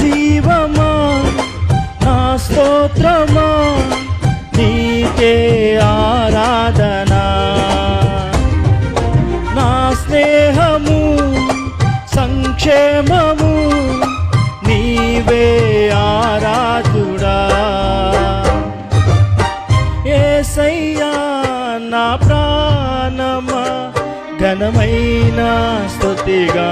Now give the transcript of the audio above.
జీవమా? నా స్తోత్రమా? నీకే ఆరాధనా? నా స్నేహము సంక్షేమము నీవే ఆరాధుడా? ఏసయ్యా నా ప్రాణమా ఘనమైన స్థుతిగా